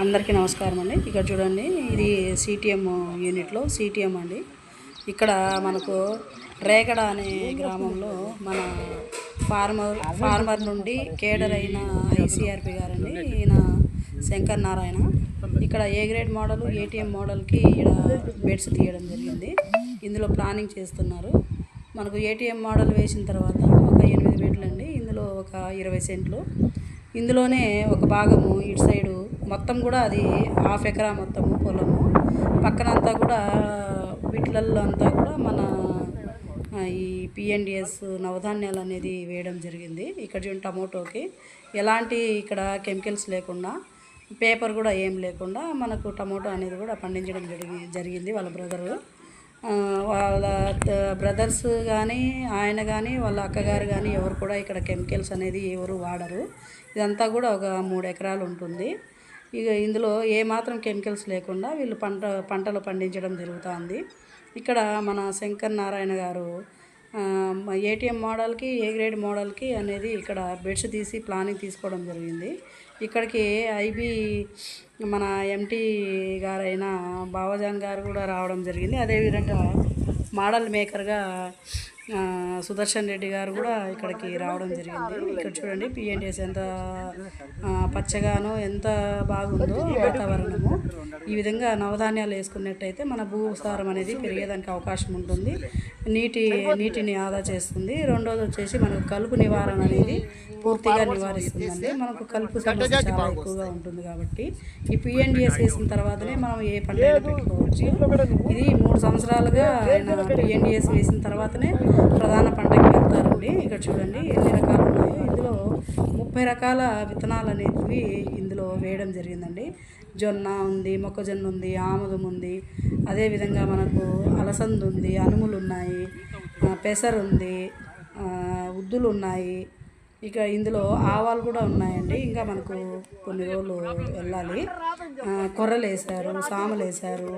అందరికీ నమస్కారం అండి. ఇక్కడ చూడండి ఇది సిటిఎం యూనిట్లో సిటిఎం అండి. ఇక్కడ మనకు రేగడ అనే గ్రామంలో మన ఫార్మర్ ఫార్మర్ నుండి కేడర్ అయిన ఐసీఆర్పి గారండి. ఈయన శంకర్ నారాయణ. ఇక్కడ ఏ గ్రేడ్ మోడల్ ఏటీఎం మోడల్కి ఇక్కడ బెడ్స్ తీయడం జరిగింది. ఇందులో ప్లానింగ్ చేస్తున్నారు. మనకు ఏటీఎం మోడల్ వేసిన తర్వాత ఒక ఎనిమిది బెడ్లు అండి ఇందులో ఒక ఇరవై సెంట్లు. ఇందులోనే ఒక భాగము ఇటు సైడు మొత్తం కూడా అది హాఫ్ ఎకరా మొత్తము పొలము. పక్కనంతా కూడా వీటిలల్లో అంతా కూడా మన ఈ పిఎన్డిఎస్ నవధాన్యాలు అనేది వేయడం జరిగింది. ఇక్కడ చూడండి టమోటోకి ఎలాంటి ఇక్కడ కెమికల్స్ లేకుండా పేపర్ కూడా ఏం లేకుండా మనకు టమోటో అనేది కూడా పండించడం జరిగి జరిగింది వాళ్ళ బ్రదరు. వాళ్ళ బ్రదర్స్ కానీ ఆయన కానీ వాళ్ళ అక్కగారు కానీ ఎవరు కూడా ఇక్కడ కెమికల్స్ అనేది ఎవరు వాడరు. ఇదంతా కూడా ఒక మూడు ఎకరాలు ఉంటుంది. ఇక ఇందులో ఏ మాత్రం కెమికల్స్ లేకుండా వీళ్ళు పంట పంటలు పండించడం జరుగుతుంది. ఇక్కడ మన శంకర్ నారాయణ గారు ఏటీఎం మోడల్కి ఏ గ్రేడ్ మోడల్కి అనేది ఇక్కడ బెడ్స్ తీసి ప్లానింగ్ తీసుకోవడం జరిగింది. ఇక్కడికి ఐబీ మన ఎంటీ గారైన బావజాన్ గారు కూడా రావడం జరిగింది. అదేవిధంగా మోడల్ మేకర్గా సుదర్శన్ రెడ్డి గారు కూడా ఇక్కడికి రావడం జరిగింది. ఇక్కడ చూడండి పిఎన్డిఎస్ ఎంత పచ్చగానో ఎంత బాగుందో వాతావరణము. ఈ విధంగా నవధాన్యాలు వేసుకున్నట్టయితే మన భూసారం అనేది పెరిగేదానికి అవకాశం ఉంటుంది. నీటి నీటిని ఆదా చేస్తుంది. రెండోది వచ్చేసి మనకు కలుపు నివారణ అనేది పూర్తిగా నివారిస్తుందండి. మనకు కలుపు సమస్య చాలా ఎక్కువగా ఉంటుంది కాబట్టి ఈ పిఎన్డిఎస్ వేసిన తర్వాతనే మనం ఏ పంట పెట్టుకోవచ్చు. ఇది మూడు సంవత్సరాలుగా ఆయన పిఎన్డిఎస్ వేసిన తర్వాతనే ప్రధాన పంటకి వెళ్తారండి. ఇక్కడ చూడండి ఎన్ని రకాలు ఉన్నాయో. ఇందులో ముప్పై రకాల విత్తనాలు అనేవి ఇందులో వేయడం జరిగిందండి. జొన్న ఉంది మొక్కజొన్న ఉంది ఆముదం ఉంది. అదేవిధంగా మనకు అలసంద ఉంది అనుములు ఉన్నాయి ఆ, పెసరు ఉంది ఉద్దులు ఉన్నాయి. ఇక ఇందులో ఆవాలు కూడా ఉన్నాయండి. ఇంకా మనకు కొన్ని రోజులు వెళ్ళాలి. కొర్రలు వేశారు సామలు వేశారు.